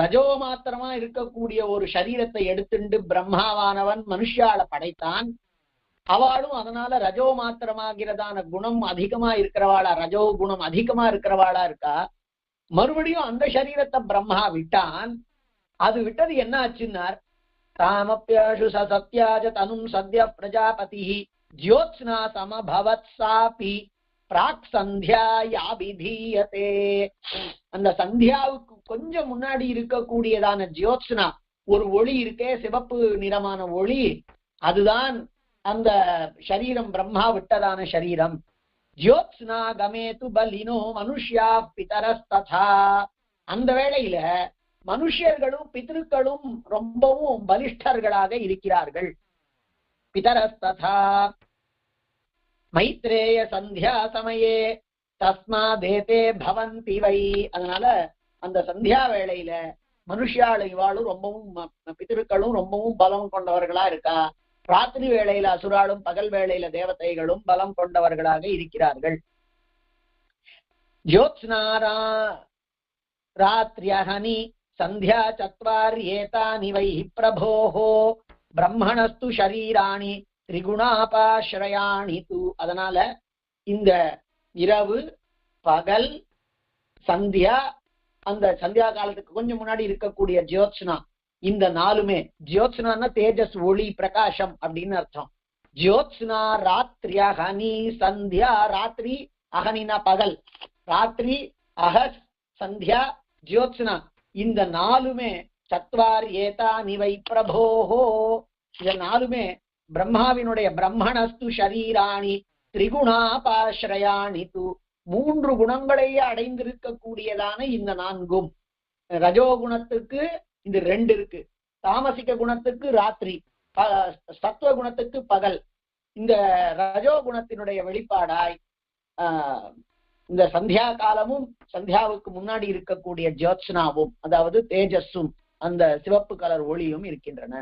ரஜோ மாத்திரமா இருக்கக்கூடிய ஒரு சரீரத்தை எடுத்துண்டு பிரம்மாவானவன் மனுஷால படைத்தான். அவளும் அதனால ரஜோ மாத்திரமாகிறதான குணம் அதிகமா இருக்கிறவாளா ரஜோ குணம் அதிகமா இருக்கிறவாளா இருக்கா? மறுபடியும் அந்த சரீரத்தை பிரம்மா விட்டான். அது விட்டது என்ன ஆச்சுன்னார் தாமப்பியாஷு ச சத்யாஜ தனும் சத்ய பிரஜாபதி ஜோத்ஸ்னா சமபவத் சாபி பிராக் சந்தியாயாபிதீயதே அந்த சந்தியாவுக்கு கொஞ்சம் முன்னாடி இருக்கக்கூடியதான ஜியோத்ஸ்னா ஒரு ஒளி இருக்கே சிவப்பு நிறமான ஒளி அதுதான் அந்த சரீரம் பிரம்மா விட்டதான சரீரம். ஜியோத்ஸ்னா கமேது பலினோ மனுஷ்யா பிதரஸ்ததா. அந்த வேளையில மனுஷர்களும் பித்திருக்களும் ரொம்பவும் பலிஷ்டர்களாக இருக்கிறார்கள். பிதரஸ்ததா. மைத்ரேய சந்தியா சமயே. தஸ்மாதேதே பவந்தி வை. அதனால அந்த சந்தியா வேளையில மனுஷியாள் இவாளும் ரொம்பவும் ம- பிதிருக்களும் ரொம்பவும் பலம் கொண்டவர்களா இருக்கா? ராத்திரி வேளையில அசுராளும் பகல் வேளையில தேவதைகளும் பலம் கொண்டவர்களாக இருக்கிறார்கள். ஜோத்ஸ்னாரா ராத்ரியஹனி சந்தியா சத்வார்யேதானி வை பிரபோஹோ பிரம்மணஸ்து ஷரீராணி திரிகுணாபாஸ்ரயாணி து. அதனால இந்த இரவு பகல் சந்தியா அந்த சந்தியா காலத்துக்கு கொஞ்சம் முன்னாடி இருக்கக்கூடிய ஜியோத்ஸ்னா இந்த நாலுமே ஜியோத்ஸ்னா தேஜஸ் ஒளி பிரகாசம் அப்படின்னு அர்த்தம். ஜியோத்ஸ்னா ராத்திரி அகனி சந்தியா ராத்திரி அகனினா பகல். ராத்திரி அகஸ் சந்தியா ஜியோத்ஸ்னா இந்த நாலுமே சத்வார் ஏதா நிவை பிரபோஹோ. இந்த நாலுமே பிரம்மாவினுடைய பிரம்மணஸ்து ஷரீராணி. திரிகுணாபாஸ்ரயாணி து. மூன்று குணங்களையே அடைந்திருக்கக்கூடியதான இந்த நான்கும். ரஜோகுணத்துக்கு இந்த ரெண்டு இருக்கு. தாமசிக்க குணத்துக்கு ராத்திரி. சத்துவ குணத்துக்கு பகல். இந்த ரஜோ குணத்தினுடைய வெளிப்பாடாய் ஆஹ், இந்த சந்தியா காலமும் சந்தியாவுக்கு முன்னாடி இருக்கக்கூடிய ஜோத்ஸ்னாவும் அதாவது தேஜஸும் அந்த சிவப்பு கலர் ஒளியும் இருக்கின்றன.